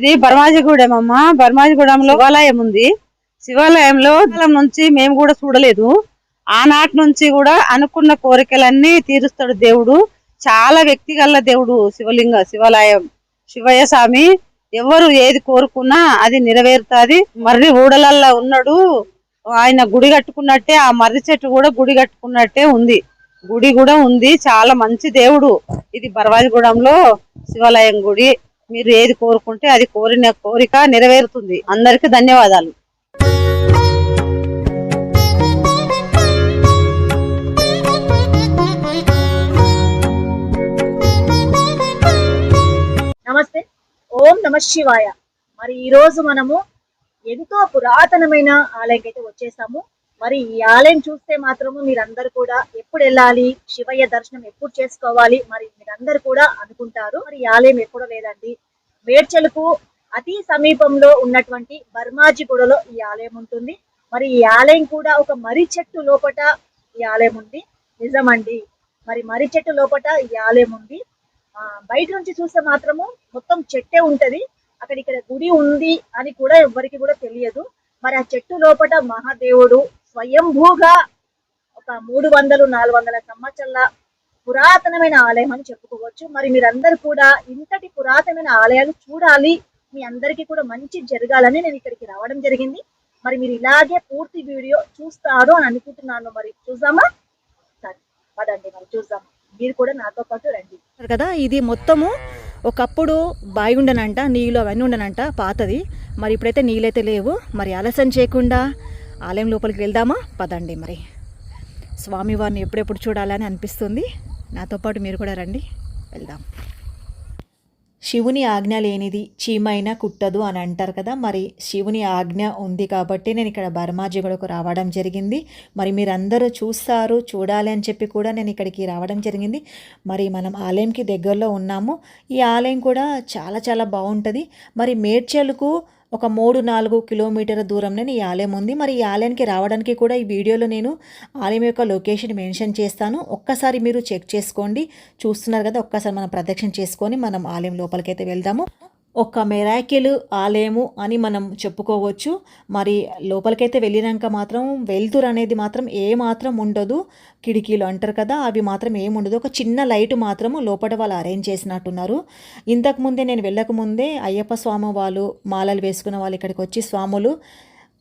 ఇది బర్మాజిగూడెం అమ్మ బర్మాజిగూడెంలో శివాలయం ఉంది శివాలయంలో నుంచి మేము కూడా చూడలేదు. ఆనాటి నుంచి కూడా అనుకున్న కోరికలన్నీ తీరుస్తాడు దేవుడు. చాలా వ్యక్తి దేవుడు శివలింగ శివాలయం. శివయ్య స్వామి ఎవరు ఏది కోరుకున్నా అది నెరవేరుతాది. మర్రి ఊడలల్లో ఉన్నాడు. ఆయన గుడి కట్టుకున్నట్టే ఆ మర్రి చెట్టు కూడా గుడి కట్టుకున్నట్టే ఉంది. గుడి కూడా ఉంది. చాలా మంచి దేవుడు. ఇది బర్వాజిగూడెంలో శివాలయం గుడి. మీరు ఏది కోరుకుంటే అది కోరిన కోరిక నెరవేరుతుంది. అందరికి ధన్యవాదాలు. నమస్తే. ఓం నమ శివాయ. మరి ఈ రోజు మనము ఎంతో పురాతనమైన ఆలయంకి అయితే వచ్చేసాము. మరి ఈ ఆలయం చూస్తే మాత్రము మీరందరూ కూడా ఎప్పుడు వెళ్ళాలి శివయ్య దర్శనం ఎప్పుడు చేసుకోవాలి మరి మీరందరూ కూడా అనుకుంటారు. మరి ఈ ఆలయం ఎప్పుడు లేదండి. మేడ్చలకు అతి సమీపంలో ఉన్నటువంటి బర్మాజిగూడలో ఈ ఆలయం ఉంటుంది. మరి ఈ ఆలయం కూడా ఒక మర్రి చెట్టు లోపట ఈ ఆలయం ఉంది. నిజమండి. మరి మర్రి చెట్టు లోపట ఈ ఆలయం ఉంది. ఆ, బయట నుంచి చూస్తే మాత్రము మొత్తం చెట్టే ఉంటది. అక్కడ ఇక్కడ గుడి ఉంది అని కూడా ఎవ్వరికి కూడా తెలియదు. మరి ఆ చెట్టు లోపట మహాదేవుడు స్వయంభూగా ఒక మూడు వందలు నాలుగు వందల సంవత్సరాల పురాతనమైన ఆలయం అని చెప్పుకోవచ్చు. మరి మీరందరూ కూడా ఇంతటి పురాతనమైన ఆలయాలు చూడాలి. మీ అందరికీ కూడా మంచి జరగాలని నేను ఇక్కడికి రావడం జరిగింది. మరి మీరు ఇలాగే పూర్తి వీడియో చూస్తారు అని అనుకుంటున్నాను. మరి చూద్దామా? సరే పదండి మరి చూద్దాం. మీరు కూడా నాతో పాటు రండి. కదా ఇది మొత్తము ఒకప్పుడు బావి ఉండనంట నీళ్ళు అవన్నీ ఉండనంట పాతది. మరి ఇప్పుడైతే నీళ్ళైతే లేవు. మరి ఆలస్యం చేయకుండా ఆలయం లోపలికి వెళ్దామా? పదండి మరి. స్వామివారిని ఎప్పుడెప్పుడు చూడాలని అనిపిస్తుంది. నాతో పాటు మీరు కూడా రండి. వెళ్దాం. శివుని ఆజ్ఞ లేనిది చీమైనా కుట్టదు అని అంటారు కదా. మరి శివుని ఆజ్ఞ ఉంది కాబట్టి నేను ఇక్కడ బర్మాజిగూడకు రావడం జరిగింది. మరి మీరందరూ చూస్తారు చూడాలి అని చెప్పి కూడా నేను ఇక్కడికి రావడం జరిగింది. మరి మనం ఆలయంకి దగ్గరలో ఉన్నాము. ఈ ఆలయం కూడా చాలా చాలా బాగుంటుంది. మరి మేడ్చలకు ఒక మూడు నాలుగు కిలోమీటర్ల దూరంలో ఈ ఆలయం ఉంది. మరి ఈ ఆలయానికి రావడానికి కూడా ఈ వీడియోలో నేను ఆలయం యొక్క లొకేషన్ మెన్షన్ చేస్తాను. ఒక్కసారి మీరు చెక్ చేసుకోండి. చూస్తున్నారు కదా ఒక్కసారి మనం ప్రదక్షిణ చేసుకొని మనం ఆలయం లోపలికైతే వెళ్దాము. ఒక మెరాకిల్ ఆలయము అని మనం చెప్పుకోవచ్చు. మరి లోపలికైతే వెళ్ళినాక మాత్రం వెలుతురు అనేది మాత్రం ఏ మాత్రం ఉండదు. కిటికీలు అంటారు కదా అవి మాత్రం ఏమి ఉండదు. ఒక చిన్న లైట్ మాత్రము లోపల వాళ్ళు అరేంజ్ చేసినట్టున్నారు. ఇంతకు ముందే నేను వెళ్ళకముందే అయ్యప్ప స్వామి వాళ్ళు మాలలు వేసుకున్న వాళ్ళు ఇక్కడికి వచ్చి స్వాములు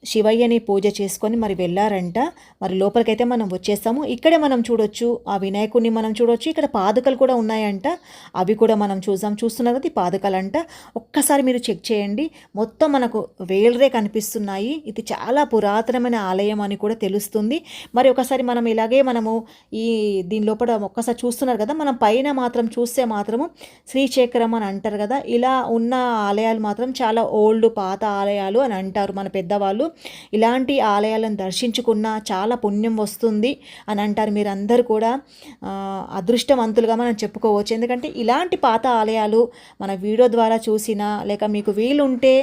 శివయ్యని పూజ చేసుకొని మరి వెళ్ళారంట. మరి లోపలికైతే మనం వచ్చేస్తాము. ఇక్కడే మనం చూడొచ్చు. ఆ వినాయకుడిని మనం చూడొచ్చు. ఇక్కడ పాదుకలు కూడా ఉన్నాయంట. అవి కూడా మనం చూద్దాం. చూస్తున్నారు కదా ఈ పాదుకలు అంట ఒక్కసారి మీరు చెక్ చేయండి. మొత్తం మనకు వేలరే కనిపిస్తున్నాయి. ఇది చాలా పురాతనమైన ఆలయం అని కూడా తెలుస్తుంది. మరి ఒకసారి మనం ఇలాగే మనము ఈ దీని లోపల ఒక్కసారి చూస్తున్నారు కదా. మనం పైన మాత్రం చూస్తే మాత్రము శ్రీచక్రం అని అంటారు కదా. ఇలా ఉన్న ఆలయాలు మాత్రం చాలా ఓల్డ్ పాత ఆలయాలు అని అంటారు మన పెద్దవాళ్ళు. ఇలాంటి ఆలయాలను దర్శించుకున్న చాలా పుణ్యం వస్తుంది అని అంటారు మీరందరూ కూడా. అదృష్టవంతులుగా మనం చెప్పుకోవచ్చు. ఎందుకంటే ఇలాంటి పాత ఆలయాలు మన వీడియో ద్వారా చూసినా లేక మీకు వీలుంటే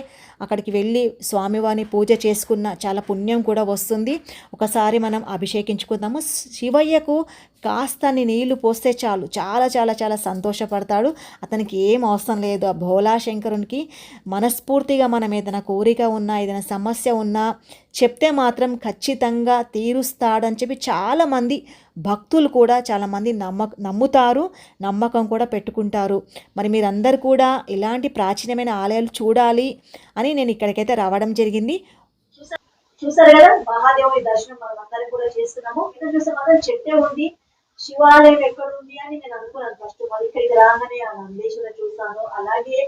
అక్కడికి వెళ్ళి స్వామివారిని పూజ చేసుకున్న చాలా పుణ్యం కూడా వస్తుంది. ఒకసారి మనం అభిషేకించుకుందాము. శివయ్యకు కాస్తని నీళ్ళు పోస్తే చాలు. చాలా చాలా చాలా సంతోషపడతాడు. అతనికి ఏం అవసరం లేదు. ఆ భోలా శంకరునికి మనస్ఫూర్తిగా మనం ఏదైనా కోరిక ఉన్నా ఏదైనా సమస్య ఉన్నా చెప్తే మాత్రం ఖచ్చితంగా తీరుస్తాడని చెప్పి చాలామంది భక్తులు కూడా చాలామంది నమ్మ నమ్ముతారు. నమ్మకం కూడా పెట్టుకుంటారు. మరి మీరందరూ కూడా ఇలాంటి ప్రాచీనమైన ఆలయాలు చూడాలి అని నేను ఇక్కడికైతే రావడం జరిగింది. చూసారు కదా? మహాదేవుని దర్శనం మనం అందరం కూడా చేస్తున్నాము. ఇక్కడ చూస్తే మాత్రం చెప్తే ఉంది. శివాలయం ఎక్కడ ఉంది అని నేను అనుకున్నాను. ఫస్ట్ మరి ఇక్కడికి రాగానే ఆ నందేశ్వరం చూసాను అలాగే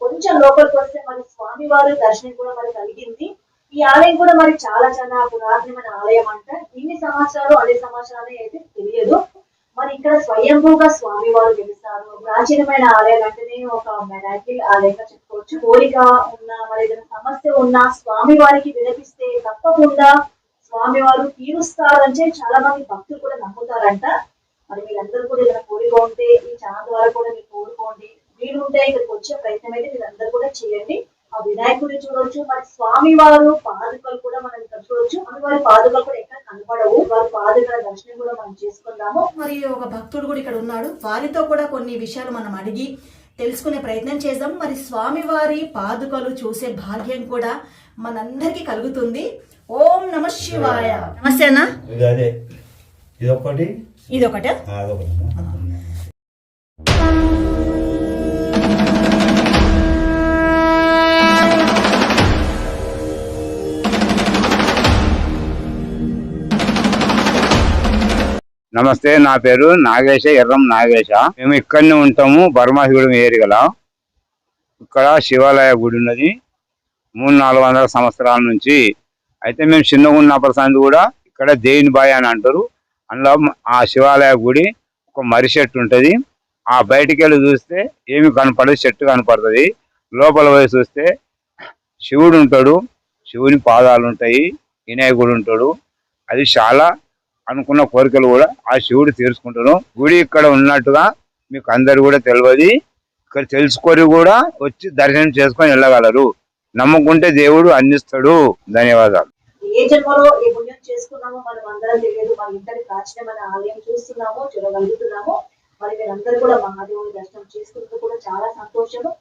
కొంచెం లోపలికి వస్తే మరి స్వామి వారి దర్శనం కూడా మరి కలిగింది. ఈ ఆలయం కూడా మరి చాలా చాలా పురాతనమైన ఆలయం అంట. ఇన్ని సంవత్సరాలు అదే సంవత్సరాలు అయితే తెలియదు. మరి ఇక్కడ స్వయంభూగా స్వామి వారు ప్రాచీనమైన ఆలయాలు అంటేనే ఒక మెరాకిల్ ఆలయంగా చెప్పుకోవచ్చు. కోరిక ఉన్న మరి ఏదైనా సమస్య ఉన్నా స్వామి వారికి వినిపిస్తే తప్పకుండా స్వామి వారు తీరుస్తారు అంటే చాలా మంది భక్తులు కూడా నమ్ముతారంట. మరి మీరందరూ కూడా ఏదైనా కోరిక ఉంటే ఈ ఛానల్ ద్వారా కూడా మీరు కోరుకోండి వీలుంటే ఇక్కడికి వచ్చే ప్రయత్నం అయితే మీరు అందరూ కూడా చేయండి. ఆ వినాయకుడిని చూడొచ్చు మరి స్వామి వారు పాదుకలు కూడా మనం ఇక్కడ చూడొచ్చు. స్వామి వారి పాదుకలు కూడా ఎక్కడ కనపడవు. వారి పాదుకల దర్శనం కూడా మనం చేసుకుందాము. మరి ఒక భక్తుడు కూడా ఇక్కడ ఉన్నాడు. వారితో కూడా కొన్ని విషయాలు మనం అడిగి తెలుసుకునే ప్రయత్నం చేద్దాం. మరి స్వామివారి పాదుకలు చూసే భాగ్యం కూడా మనందరికీ కలుగుతుంది. ఓం నమ శివాయ. నమస్తే అన్న. ఇది అదే ఇది ఒకటే నమస్తే నా పేరు నాగేశ ఎర్రం నాగేశ. మేము ఇక్కడనే ఉంటాము బర్మాహిగూడెం ఏరియాలో ఇక్కడ శివాలయ గుడి ఉన్నది. మూడు నాలుగు వందల సంవత్సరాల నుంచి. అయితే మేము చిన్నగా ఉన్నప్పటి సంది కూడా ఇక్కడ దేవిని బాయ్ అని అంటారు. అందులో ఆ శివాలయ గుడి ఒక మర్రి చెట్టు ఉంటుంది. ఆ బయటికి వెళ్ళి చూస్తే ఏమి కనపడదు చెట్టు కనపడుతుంది. లోపల పోయి చూస్తే శివుడు ఉంటాడు. శివుని పాదాలు ఉంటాయి వినాయకుడు ఉంటాడు. అది చాలా అనుకున్న కోరికలు కూడా ఆ శివుడు తీర్చుకుంటాను గుడి ఇక్కడ ఉన్నట్టుగా మీకు అందరు కూడా తెలియదు ఇక్కడ తెలుసుకొని కూడా వచ్చి దర్శనం చేసుకొని వెళ్ళగలరు. నమ్ముకుంటే దేవుడు అందిస్తాడు. ధన్యవాదాలు. ఏ జన్మలో ఏ పుణ్యం చేసుకున్నామో మనం అందరం తెలియదు మన ఇంతటి ప్రాచీనమైన ఆలయం చూస్తున్నాము చూడగలుగుతున్నాము మరి మీరందరూ కూడా మహాదేవుని దర్శనం చేసుకుంటూ కూడా చాలా సంతోషము.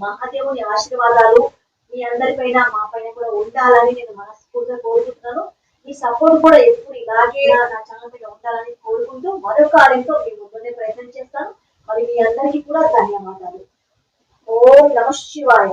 మహాదేవుని ఆశీర్వాదాలు మీ అందరిపైన మా పైన కూడా ఉండాలని నేను మనస్ఫూర్తిగా కోరుకుంటున్నాను. ఈ సపోర్ట్ కూడా ఎప్పుడు ఇలాగే నా- నా ఛానల్ మీద ఉండాలని కోరుకుంటూ మరొక ఆలయంతో మీ ముందునే ప్రయత్నం చేస్తాను. మరి మీ అందరికీ కూడా ధన్యవాదాలు. ఓం నమ శివాయ.